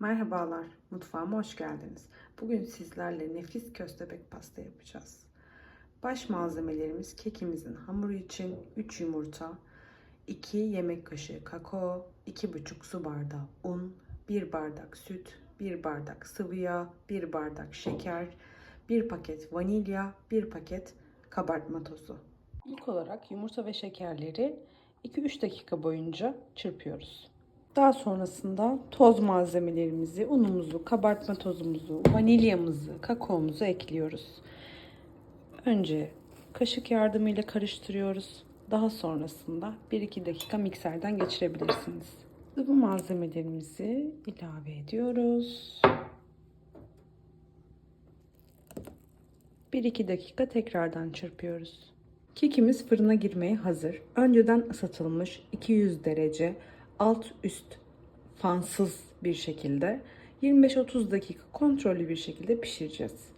Merhabalar, mutfağıma hoş geldiniz. Bugün sizlerle nefis köstebek pasta yapacağız. Baş malzemelerimiz kekimizin hamuru için 3 yumurta, 2 yemek kaşığı kakao, 2,5 su bardağı un, 1 bardak süt, 1 bardak sıvı yağ, 1 bardak şeker, 1 paket vanilya, 1 paket kabartma tozu. İlk olarak yumurta ve şekerleri 2-3 dakika boyunca çırpıyoruz. Daha sonrasında toz malzemelerimizi, unumuzu, kabartma tozumuzu, vanilyamızı, kakaomuzu ekliyoruz. Önce kaşık yardımıyla karıştırıyoruz. Daha sonrasında 1-2 dakika mikserden geçirebilirsiniz. Sıvı malzemelerimizi ilave ediyoruz. 1-2 dakika tekrardan çırpıyoruz. Kekimiz fırına girmeye hazır. Önceden ısıtılmış 200 derece alt üst fansız bir şekilde 25-30 dakika kontrollü bir şekilde pişireceğiz.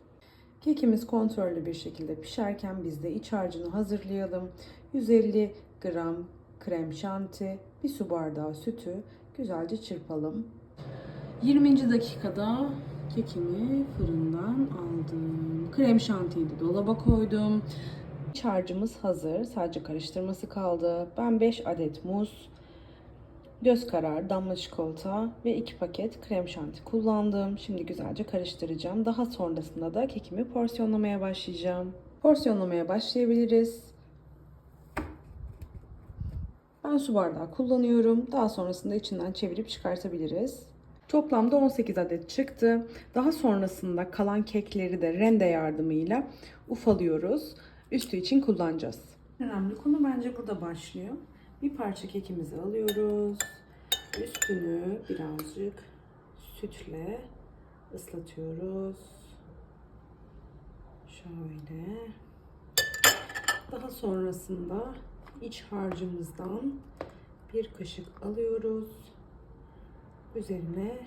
Kekimiz kontrollü bir şekilde pişerken biz de iç harcını hazırlayalım. 150 gram krem şanti, bir su bardağı sütü güzelce çırpalım. 20. dakikada kekimi fırından aldım. Krem şantiyi de dolaba koydum. İç harcımız hazır. Sadece karıştırması kaldı. Ben 5 adet muz, göz kararı damla çikolata ve 2 paket krem şanti kullandım. Şimdi güzelce karıştıracağım. Daha sonrasında da kekimi porsiyonlamaya başlayacağım. Porsiyonlamaya başlayabiliriz. Ben su bardağı kullanıyorum. Daha sonrasında içinden çevirip çıkartabiliriz. Toplamda 18 adet çıktı. Daha sonrasında kalan kekleri de rende yardımıyla ufalıyoruz. Üstü için kullanacağız. Önemli konu bence burada başlıyor. Bir parça kekimizi alıyoruz. Üstünü birazcık sütle ıslatıyoruz. Şöyle. Daha sonrasında iç harcımızdan bir kaşık alıyoruz. Üzerine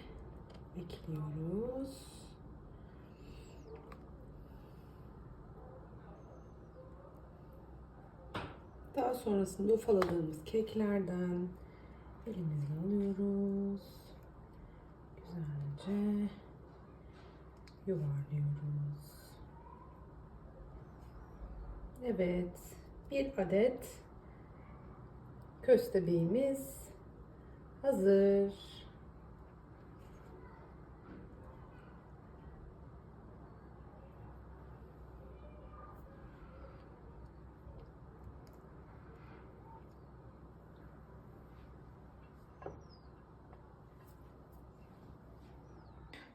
ekliyoruz. Daha sonrasında ufaladığımız keklerden elimizle alıyoruz. Güzelce yuvarlıyoruz. Evet, bir adet köstebeğimiz hazır.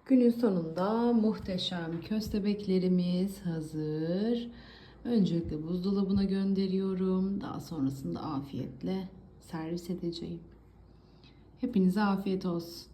Günün sonunda muhteşem köstebeklerimiz hazır. Öncelikle buzdolabına gönderiyorum. Daha sonrasında afiyetle servis edeceğim. Hepinize afiyet olsun.